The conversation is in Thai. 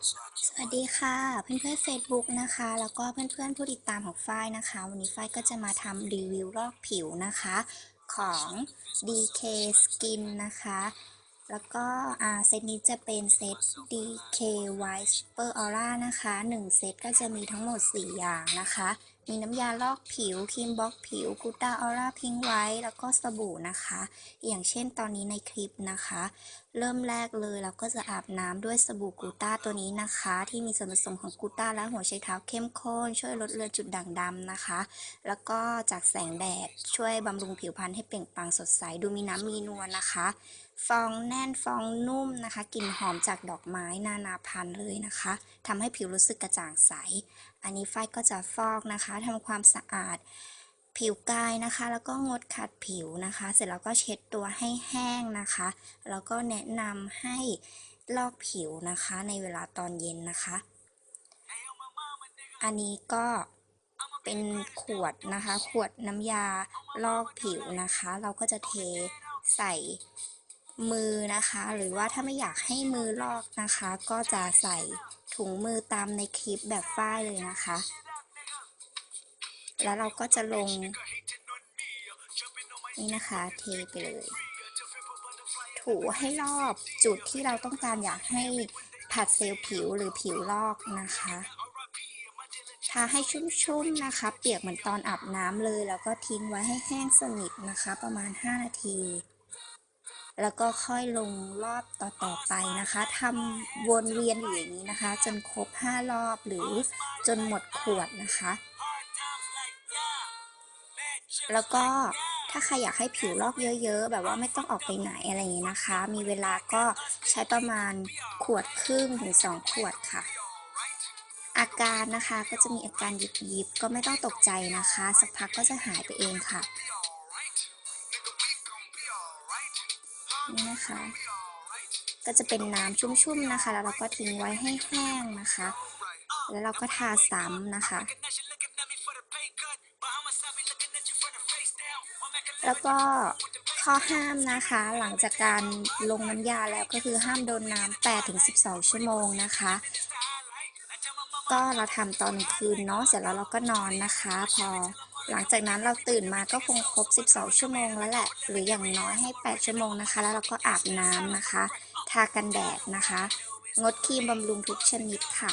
สวัสดีค่ะ เพื่อนๆ Facebook นะคะ แล้วก็เพื่อนๆผู้ติดตามของฝ้ายนะคะ วันนี้ฝ้ายก็จะมาทำรีวิวลอกผิวนะคะ ของ DK Skin นะคะ แล้วก็อ่าเซตนี้จะเป็นเซต DK White Super Aura นะคะ 1 เซตก็จะมีทั้งหมด 4 อย่างนะคะ มีน้ำยาลอกผิวครีมบล็อกผิวกูต้าออร่าพิงไว้แล้วก็สบู่นะคะ อย่างเช่นตอนนี้ในคลิปนะคะ เริ่มแรกเลยเราก็จะอาบน้ำด้วยสบู่กูต้าตัวนี้นะคะ ที่มีส่วนผสมของกูต้าและหัวไชเท้าเข้มข้น ช่วยลดเลือนจุดด่างดำนะคะ แล้วก็จากแสงแดดช่วยบำรุงผิวพรรณให้เปล่งปลั่งสดใสดูมีน้ำมีนวลนะคะ ฟองแน่นฟองนุ่มนะคะกลิ่นหอมจากดอกไม้นานาพันธุ์เลยนะคะทำให้ผิวรู้สึกกระจ่างใส อันนี้ฝ้ายก็จะฟอกนะคะทำความสะอาด ผิวกายนะคะ แล้วก็งดขัดผิวนะคะ เสร็จแล้วก็เช็ดตัวให้แห้งนะคะ แล้วก็แนะนำให้ลอกผิวนะคะในเวลาตอนเย็นนะคะ อันนี้ก็เป็นขวดนะคะ ขวดน้ำยาลอกผิวนะคะ เราก็จะเทใส่มือนะคะ หรือว่าถ้าไม่อยากให้มือลอกนะคะ ก็จะใส่ถุงมือตามในคลิปแบบฝ้ายเลยนะคะ แล้วเราก็จะลง นี่นะคะเทไปเลย ถูให้รอบจุดที่เราต้องการอยากให้ผัดเซลล์ผิวหรือผิวลอกนะคะทาให้ชุ่มๆนะคะ เปียกเหมือนตอนอาบน้ำเลย แล้วก็ทิ้งไว้ให้แห้งสนิทนะคะ ประมาณ 5 นาที แล้วก็ค่อยลงรอบต่อๆไปนะคะทำวนเวียนอยู่อย่างนี้นะคะ จนครบ 5 รอบหรือจนหมดขวดนะคะ แล้วก็ถ้าใครอยากให้ผิวลอกเยอะๆ แบบว่าไม่ต้องออกไปไหนอะไรอย่างนี้นะคะ มีเวลาก็ใช้ประมาณขวดครึ่งถึง2ขวดค่ะ อาการนะคะก็จะมีอาการยิบยิบก็ไม่ต้องตกใจนะคะ สักพักก็จะหายไปเองค่ะ นี่นะคะ ก็จะเป็นน้ำชุ่มๆนะคะ แล้วเราก็ทิ้งไว้ให้แห้งนะคะ แล้วเราก็ทาซ้ำนะคะ แล้วก็ข้อห้ามนะคะ หลังจากการลงน้ำยาแล้วก็คือห้ามโดนน้ำ8ถึง12 ชั่วโมงนะคะ ก็เราทำตอนคืนเนาะเสร็จแล้วเราก็นอนนะคะ พอหลังจากนั้นเราตื่นมาก็คงครบ 12 ชั่วโมงแล้วแหละ หรืออย่างน้อยให้ 8 ชั่วโมงนะคะ แล้วเราก็อาบน้ำนะคะ ทากันแดดนะคะ งดครีมบำรุงทุกชนิดค่ะ